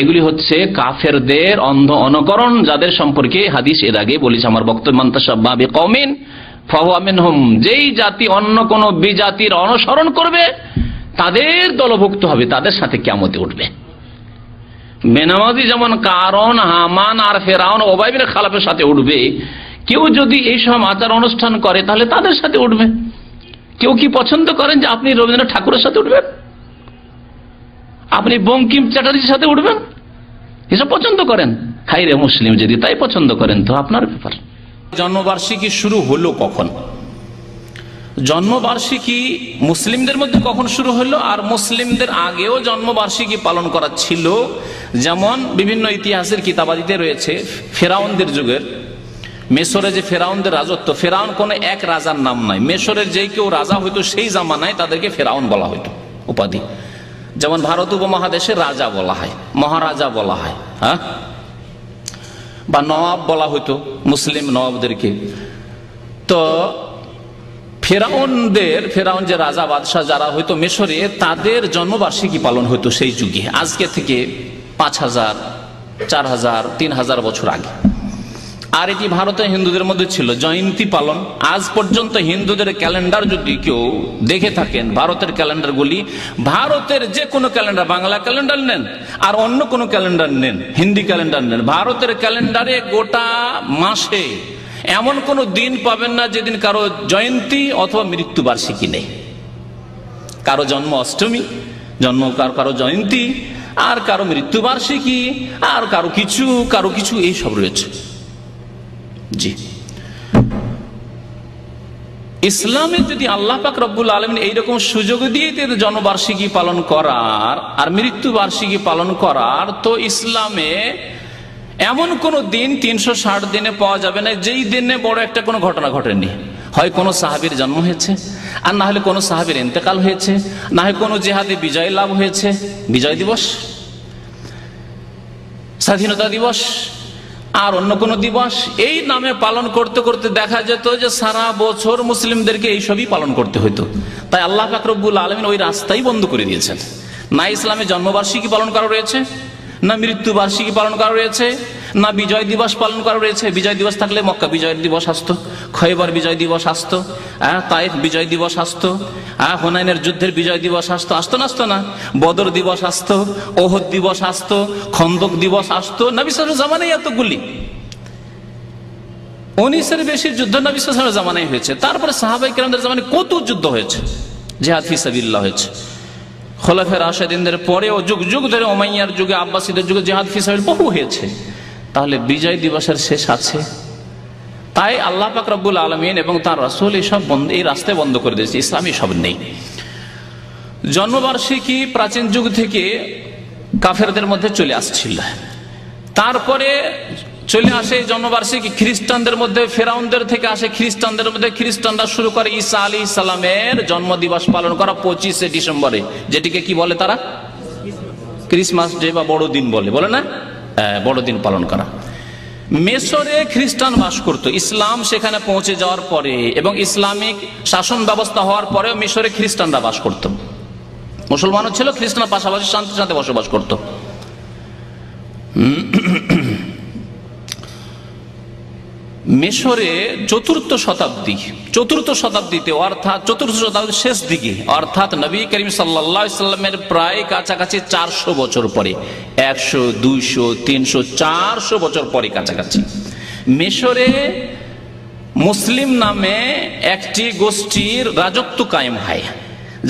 এগুলি হচ্ছে কাফেরদের অন্ধ অনুকরণ যাদের সম্পর্কে হাদিস এর আগে বলেছে আমার বক্তব্য মান্তাসাবে কমিন ফাহুয়ামিন হোম যেই জাতি অন্য কোন বিজাতির অনুসরণ করবে, তাদের দলভুক্ত হবে, তাদের সাথে কেমতে উঠবে। বেনামাজি যেমন কারণ, হামান আর ফেরাউন ওবাইবের খালাফের সাথে উঠবে, কেউ যদি এইসব আচার অনুষ্ঠান করে, তাহলে তাদের সাথে উঠবে। কেউ কি পছন্দ করেন যে আপনি রবীন্দ্রনাথ ঠাকুরের সাথে উঠবেন? আপনি বঙ্কিম চ্যাটার্জির সাথে উঠবেন? এসব পছন্দ করেন? হাই রে মুসলিম যদি তাই পছন্দ করেন, তো আপনার ব্যাপার। জন্মবার্ষিকী শুরু হলো কখন? জন্মবার্ষিকী মুসলিমদের মধ্যে কখন শুরু হলো? আর মুসলিমদের আগেও জন্মবার্ষিকী পালন করা ছিল। যেমন বিভিন্ন ইতিহাসের কিতাবাদিতে রয়েছে, ফেরাউনদের যুগের। মেসরে যে ফেরাউনদের রাজত্ব, ফেরাউন কোন এক রাজার নাম নাই। মেসরের যে কেউ রাজা হইতো, সেই জামানায় তাদেরকে ফেরাউন বলা হইতো, উপাধি। যেমন ভারত উপমহাদেশে রাজা বলা হয়, মহারাজা বলা হয় হ্যাঁ? বা নবাব বলা হইতো, মুসলিম নবাবদেরকে। তো ফেরাউনদের, ফেরাউন যে রাজা বাদশাহ যারা হইতো মিশরে, তাদের জন্মবার্ষিকী পালন হইতো সেই যুগে, আজকে থেকে পাঁচ হাজার, চার হাজার, তিন হাজার বছর আগে। আর এটি ভারতে হিন্দুদের মধ্যে ছিল জয়ন্তী পালন। আজ পর্যন্ত হিন্দুদের ক্যালেন্ডার যদি কেউ দেখে থাকেন, ভারতের ক্যালেন্ডারগুলি, ভারতের যে কোনো ক্যালেন্ডার, বাংলা ক্যালেন্ডার নেন, আর অন্য কোনো ক্যালেন্ডার নেন, হিন্দি ক্যালেন্ডার নেন, ভারতের ক্যালেন্ডারে গোটা মাসে এমন কোন দিন পাবেন না যেদিন কারও জয়ন্তী অথবা মৃত্যু বার্ষিকী নেই। কারও জন্ম অষ্টমী, জন্ম কারও কারও জয়ন্তী, আর কারও মৃত্যুবার্ষিকী, আর কারও কিছু কারও কিছু এইসব রয়েছে। জি। ইসলামে যদি আল্লাহ পাক রব্বুল আলমিন এইরকম সুযোগ দিয়ে জন্মবার্ষিকী পালন করার আর মৃত্যু বার্ষিকী পালন করার, তো ইসলামে এমন কোন দিন তিনশো ষাট দিনে পাওয়া যাবে না, যেই দিনে বড় একটা কোনো ঘটনা ঘটেনি। হয় কোনো সাহাবির জন্ম হয়েছে, আর না হলে কোনো সাহাবির ইন্তেকাল হয়েছে, না হয় কোনো জেহাদে বিজয় লাভ হয়েছে, বিজয় দিবস, স্বাধীনতা দিবস আর অন্য কোন দিবস? এই নামে পালন করতে করতে দেখা যেত যে সারা বছর মুসলিমদেরকে এইসবই পালন করতে হইতো। তাই আল্লাহ ফাকরবুল আলমিন ওই রাস্তাই বন্ধ করে দিয়েছেন। না ইসলামে জন্মবার্ষিকী পালন করা রয়েছে না মৃত্যু বার্ষিকী পালন করা রয়েছে, না বিজয় দিবস পালন করা রয়েছে। বিজয় দিবস থাকলে মক্কা বিজয় দিবস আসতো খয়বার বিজয় দিবস আসতো হ্যাঁ তাইফ বিজয় দিবস আসতো হ্যাঁ হুনাইনের যুদ্ধের বিজয় দিবস আসতো আসতো না আসতো না। বদর দিবস আসতো, ওহদ দিবস আসতো, খন্দক দিবস আসতো। নবী জামানাই এতগুলি। উনিশের বেশি যুদ্ধ নবী জামানায় হয়েছে। তারপরে সাহাবাই কেরামদের জামানে কত যুদ্ধ হয়েছে? জেহাদ ফিসাবিল্লাহ হয়েছে। খোলাফের আসাদিনদের পরেও যুগ যুগ ধরে ওমাইয়ার যুগে, আব্বাসীদের যুগে জেহাদ ফিসাবিল বহু হয়েছে। তাহলে বিজয় দিবসের শেষ আছে। তাই আল্লাহ পাক রব্বুল আলমিন এবং তার রাসুল এইসব বন্ধ এই রাস্তায় বন্ধ করে দিয়েছে, ইসলামী সব নেই। জন্মবার্ষিকী প্রাচীন যুগ থেকে কাফেরদের মধ্যে চলে আসছিল। তারপরে চলে আসে জন্মবার্ষিকী খ্রিস্টানদের মধ্যে, ফেরাউনদের থেকে আসে খ্রিস্টানদের মধ্যে। খ্রিস্টানরা শুরু করে ঈসা আলী ইসালামের জন্ম দিবস পালন করা পঁচিশে ডিসেম্বরে। যেটিকে কি বলে তারা? ক্রিসমাস ডে বা বড়দিন বলে। বলে না? বড়দিন পালন করা। মেসরে খ্রিস্টান বাস করত। ইসলাম সেখানে পৌঁছে যাওয়ার পরে এবং ইসলামিক শাসন ব্যবস্থা হওয়ার পরেও মিশরে খ্রিস্টানরা বাস করত। মুসলমানও ছিল খ্রিস্টান পাশাপাশি শান্তির সাথে বসবাস করত। মেশরে চতুর্থ শতাব্দী, চতুর্থ শতাব্দীতে অর্থাৎ চতুর্থ শতাব্দীর শেষ দিকে, অর্থাৎ নবী করিম সাল্লামের প্রায় কাছাকাছি চারশো বছর পরে, একশো, দুইশো, তিনশো, চারশো বছর পরে কাছাকাছি। মেশরে মুসলিম নামে একটি গোষ্ঠীর রাজত্ব কায়েম হয়,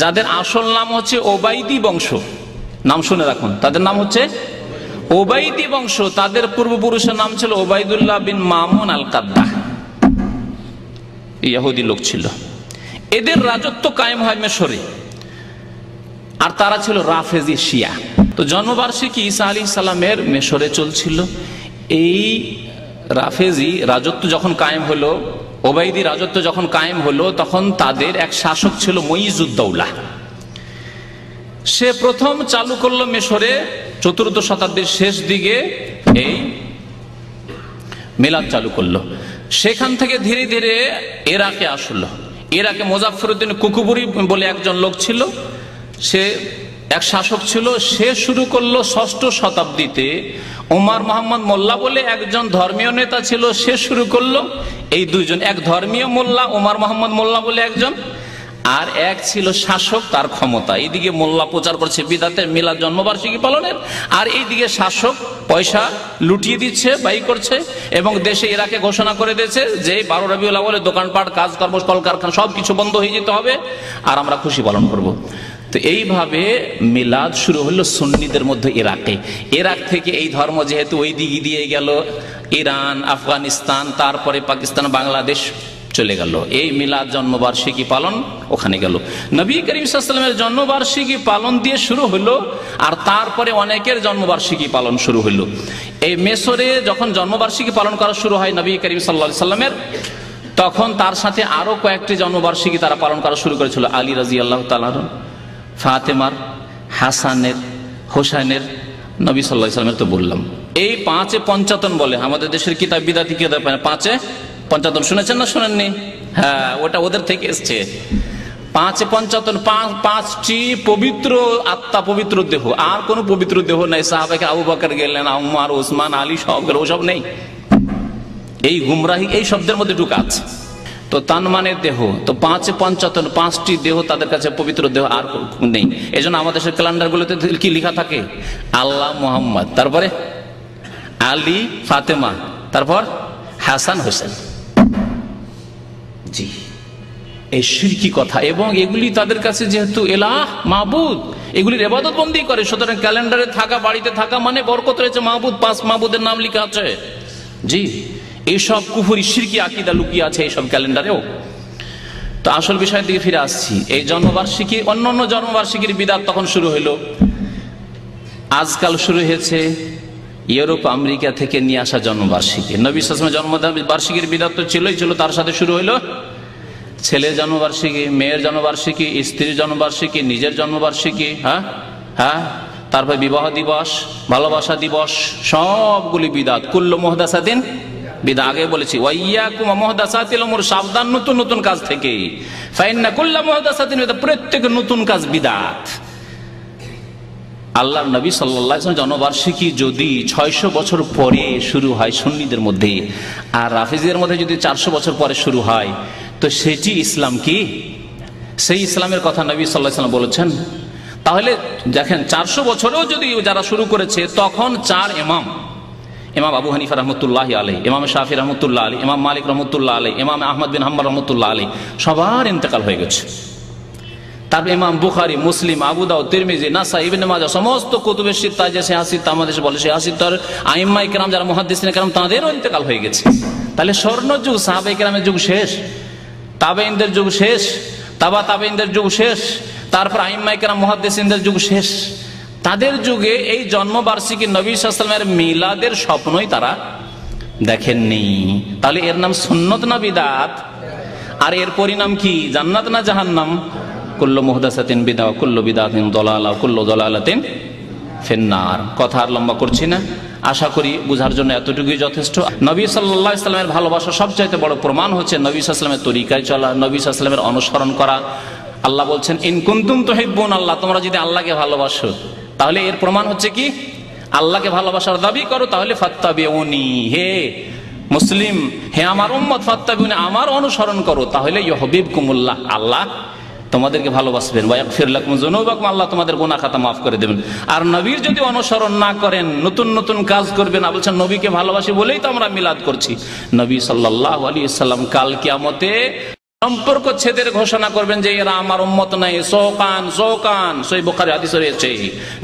যাদের আসল নাম হচ্ছে ওবাইদি বংশ। নাম শুনে রাখুন, তাদের নাম হচ্ছে ওবাইদি বংশ, তাদের পূর্বপুরুষের নাম ছিল ওবায়দুল্লাহ বিন মামুন আল কাদ্দা ইয়াহুদি লোক ছিল। এদের রাজত্ব কায়েম হয় মেশরে। আর তারা ছিল রাফেজি শিয়া। তো জন্মবার্ষিকী ঈসা আলী সালামের মেশরে চলছিল। এই রাফেজি রাজত্ব যখন কায়েম হলো, ওবাইদি রাজত্ব যখন কায়েম হলো, তখন তাদের এক শাসক ছিল মইজুদ্দৌলা সে প্রথম চালু করল মেশরে চতুর্থ শতাব্দীর শেষ দিকে এই মেলাদ চালু করল। সেখান থেকে ধীরে ধীরে এরাকে আসলো। এরাকে মোজাফরুদ্দিন কুকুবুরি বলে একজন লোক ছিল। সে এক শাসক ছিল। সে শুরু করল ষষ্ঠ শতাব্দীতে ওমার মোহাম্মদ মোল্লা বলে একজন ধর্মীয় নেতা ছিল। সে শুরু করল। এই দুইজন, এক ধর্মীয় মোল্লা ওমার মোহাম্মদ মোল্লা বলে একজন। আর এক ছিল শাসক তার ক্ষমতা। এইদিকে মোল্লা প্রচার করছে বিদাতের মিলাদ জন্মবার্ষিকী পালনের। আর এইদিকে শাসক পয়সা লুটিয়ে দিচ্ছে, ব্যয় করছে এবং দেশে ইরাকে ঘোষণা করে দিয়েছে যে বারো রবিউল্লাহ বলে দোকানপাট কাজ কর্ম কলকারখানা সব কিছু বন্ধ হয়ে যেতে হবে আর আমরা খুশি পালন করব। তো এইভাবে মিলাদ শুরু হলো সুন্নিদের মধ্যে ইরাকে। ইরাক থেকে এই ধর্ম যেহেতু ওই দিকে দিয়ে গেল, ইরান, আফগানিস্তান, তারপরে পাকিস্তান, বাংলাদেশ। চলে গেল। এই মিলাদ জন্মবার্ষিকী পালন ওখানে গেল। নবী করিম সাল্লামের জন্মবার্ষিকী পালন দিয়ে শুরু হলো আর তারপরে অনেকের জন্মবার্ষিকী পালন শুরু হলো। এই মেসরে যখন জন্মবার্ষিকী পালন করা শুরু হয় নবী করিম সাল্লা সাল্লামের তখন তার সাথে আরও কয়েকটি জন্মবার্ষিকী তারা পালন করা শুরু করেছিল। আলী রাজি আল্লাহ ফাতেমার, হাসানের, হোসাইনের, নবী সাল্লাহ সাল্লামের তো বললাম। এই পাঁচে পঞ্চাতন বলে, আমাদের দেশের কিতাব বিদাতি কিতাব পাঁচে পঞ্চাতন শুনেছেন না শুনেননি? হ্যাঁ ওটা ওদের থেকে এসছে। পাঁচে পঞ্চাতন পাঁচটি পবিত্র আত্মা পবিত্র দেহ। আর কোন পবিত্র দেহ নাই। সাহাবাকে আবু বাকর গেলেন আউমার ওসমান আলী সব ওসব নেই। এই গুমরাহি এই শব্দের মধ্যে ঢুকা আছে। তো তান মানে দেহ। তো পাঁচে পঞ্চাতন পাঁচটি দেহ তাদের কাছে পবিত্র দেহ আর নেই। এই জন্য আমাদের দেশের ক্যালেন্ডার গুলোতে কি লিখা থাকে? আল্লাহ মোহাম্মদ। তারপরে আলী, ফাতেমা। তারপর হাসান হোসেন। জি। এই সিরকি কথা এবং এগুলি তাদের কাছে যেহেতু এলাহ মাহবুদ এগুলির এবাদত বন্দি করে, সুতরাং ক্যালেন্ডারে থাকা, বাড়িতে থাকা মানে বরকত রয়েছে মাহবুদ পাঁচ মাহবুদের নাম লিখা আছে। জি, এইসব কুফুরি, সিরকি আকিদা লুকিয়ে আছে এইসব ক্যালেন্ডারেও। তো আসল বিষয়ের দিকে ফিরে আসছি। এই জন্মবার্ষিকী অন্য অন্য জন্মবার্ষিকীর বিদাত তখন শুরু হইল। আজকাল শুরু হয়েছে ইউরোপ, আমেরিকা থেকে নিয়ে আসা জন্মবার্ষিকী। নবী সাসমের জন্মবার্ষিকীর বিদাত তো ছিলই, ছিল, তার সাথে শুরু হইল ছেলের জন্মবার্ষিকী, মেয়ের জন্মবার্ষিকী, স্ত্রীর জন্মবার্ষিকী, নিজের জন্মবার্ষিকী হ্যাঁ? হ্যাঁ? তারপর বিবাহ দিবস, ভালোবাসা দিবস, সবগুলি বিদাত। কুল্ল মোহদাসাদিন বিদা। আগে বলেছি ওয়াইয়া কুমা মোহদাসাতিল ওমর সাবধান, নতুন নতুন কাজ থেকে ফাইন্না কুল্লা মোহদাসাতিন প্রত্যেক নতুন কাজ বিদাত। আল্লাহ নবী সাল্লাহ জনবার্ষিকী যদি ছয়শো বছর পরে শুরু হয় সুন্নিদের মধ্যে, আর রাফিজের মধ্যে যদি চারশো বছর পরে শুরু হয়, তো সেটি ইসলাম কি? সেই ইসলামের কথা নবী সাল্লাহ সাল্লাম বলেছেন। তাহলে দেখেন, চারশো বছরেও যদি যারা শুরু করেছে, তখন চার এমাম ইমাম আবু হানিফা রহমতুল্লাহ আলী ইমাম শাফি রহমতুল্লাহ আলী ইমাম মালিক রহমতুল্লাহ আলী ইমাম আহমদ বিন হাম্মদ রহমতুল্লাহ আলী সবার ইন্তেকাল হয়ে গেছে। তারপর ইমাম বুখারি, মুসলিম আবুদাও তিরমিজি নাসা ইবিন মাজা সমস্ত কুতুবের সিত্তা যে সিয়াসিত আমাদের বলে সিয়াসিত্তর আইম্মাই কেরাম যারা মহাদিস কেরাম, তাদেরও ইন্তেকাল হয়ে গেছে। তাহলে স্বর্ণ যুগ সাহাবাই কেরামের যুগ শেষ তাবেইনদের যুগ শেষ, তাবা তাবেইনদের যুগ শেষ, তারপর আইম্মাই কেরাম মহাদিসদের যুগ শেষ। তাদের যুগে এই জন্মবার্ষিকী নবী সালামের মিলাদের স্বপ্নই তারা দেখেননি। তাহলে এর নাম সুন্নত না বিদাত? আর এর পরিণাম কি? জান্নাত না জাহান্নাম? কুল্ল মুহদাসাতিন বিদা কুল্ল বিদাতিন দলালা, কুল্ল দলালাতিন ফেন্নার। কথা আর লম্বা করছি না। আশা করি বুঝার জন্য এতটুকুই যথেষ্ট। নবী সাল্লাহ ইসলামের ভালোবাসা সবচাইতে বড় প্রমাণ হচ্ছে নবী সাল্লামের তরিকায় চলা, নবী সাল্লামের অনুসরণ করা। আল্লাহ বলছেন ইনকুন্তুম তো হেব্বন আল্লাহ, তোমরা যদি আল্লাহকে ভালোবাসো, তাহলে এর প্রমাণ হচ্ছে কি? আল্লাহকে ভালোবাসার দাবি করো, তাহলে ফাত্তাবি উনি হে মুসলিম, হে আমার উম্মত ফাত্তাবি আমার অনুসরণ করো, তাহলে ইহবিব কুমুল্লাহ আল্লাহ তোমাদেরকে ভালোবাসবেন। আল্লাহ তোমাদের গোনা খাতা মাফ করে দেবেন। আর নবীর যদি অনুসরণ না করেন, নতুন নতুন কাজ করবেন বলছেন, নবীকে ভালোবাসি বলেই তো আমরা মিলাদ করছি। নবী সাল্লাহ আলী সাল্লাম কাল কিয়ামতে সম্পর্ক ছেদের ঘোষণা করবেন যে এরা আমার উম্মত নাই। সোকান সোকান। সই বোখারে হাদিস রয়েছে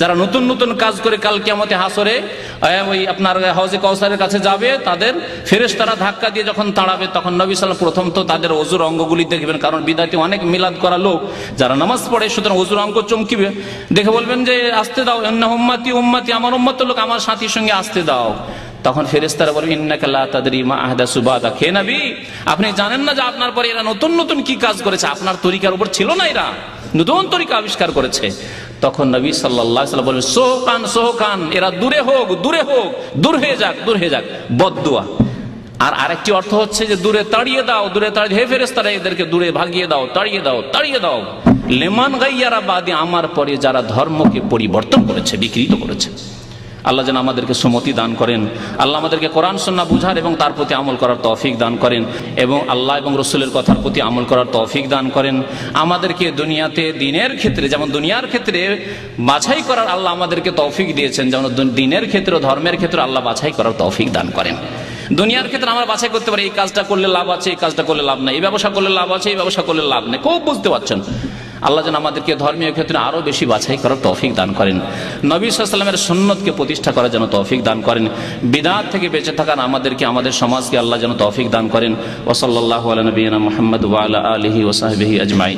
যারা নতুন নতুন কাজ করে কাল কিয়ামতে হাসরে ওই আপনার হাউজে কৌসারের কাছে যাবে, তাদের ফেরেস তারা ধাক্কা দিয়ে যখন তাড়াবে, তখন নবী সাল্লাম প্রথম তো তাদের অজুর অঙ্গগুলি দেখবেন। কারণ বিদায়টি অনেক মিলাদ করা লোক, যারা নামাজ পড়ে, সুতরাং অজুর অঙ্গ চমকিবে। দেখে বলবেন যে, আসতে দাও অন্য উম্মাতি উম্মাতি, আমার উম্মত লোক আমার সাথীর সঙ্গে আসতে দাও। তখন ফেরেস্তারা বলবে ইন্নাকাল্লাহ তাদের মা আহদা সুবাদা। খে নাবি, আপনি জানেন না যে আপনার পরে এরা নতুন নতুন কি কাজ করেছে? আপনার তরিকার উপর ছিল না এরা। নতুন তরিকা আবিষ্কার করেছে। তখন নবী সাল্লাহ সাল্লাম বলবেন সোহকান সোহকান, এরা দূরে হোক দূরে হোক, দূর হয়ে যাক, দূর হয়ে যাক বদুয়া আর আরেকটি অর্থ হচ্ছে যে, দূরে তাড়িয়ে দাও, দূরে তাড়িয়ে হে ফেরেস্তারা এদেরকে দূরে ভাগিয়ে দাও, তাড়িয়ে দাও তাড়িয়ে দাও। লেমান গাইয়ারা বাদে, আমার পরে যারা ধর্মকে পরিবর্তন করেছে, বিকৃত করেছে। আল্লাহ যেন আমাদেরকে সুমতি দান করেন। আল্লাহ আমাদেরকে কোরআন সন্না বুঝার এবং তার প্রতি আমল করার তৌফিক দান করেন এবং আল্লাহ এবং রসুলের কথার প্রতি আমল করার তৌফিক দান করেন। আমাদেরকে দুনিয়াতে দিনের ক্ষেত্রে, যেমন দুনিয়ার ক্ষেত্রে বাছাই করার আল্লাহ আমাদেরকে তৌফিক দিয়েছেন, যেমন দিনের ক্ষেত্রে ধর্মের ক্ষেত্রে আল্লাহ বাছাই করার তৌফিক দান করেন। দুনিয়ার ক্ষেত্রে আমরা বাছাই করতে পারি, এই কাজটা করলে লাভ আছে, এই কাজটা করলে লাভ নাই, এই ব্যবসা করলে লাভ আছে, এই ব্যবসা করলে লাভ নেই, খুব বুঝতে পারছেন। আল্লাহ যেন আমাদেরকে ধর্মীয় ক্ষেত্রে আরও বেশি বাছাই করার তৌফিক দান করেন। নবী সাল্লামের সুন্নতকে প্রতিষ্ঠা করার জন্য তৌফিক দান করেন। বিদাত থেকে বেঁচে থাকার আমাদেরকে, আমাদের সমাজকে আল্লাহ যেন তৌফিক দান করেন। ওসল্লাহ আলী নবীনা মোহাম্মদ ওয়াল আলহি ওসাহবিহি আজমাই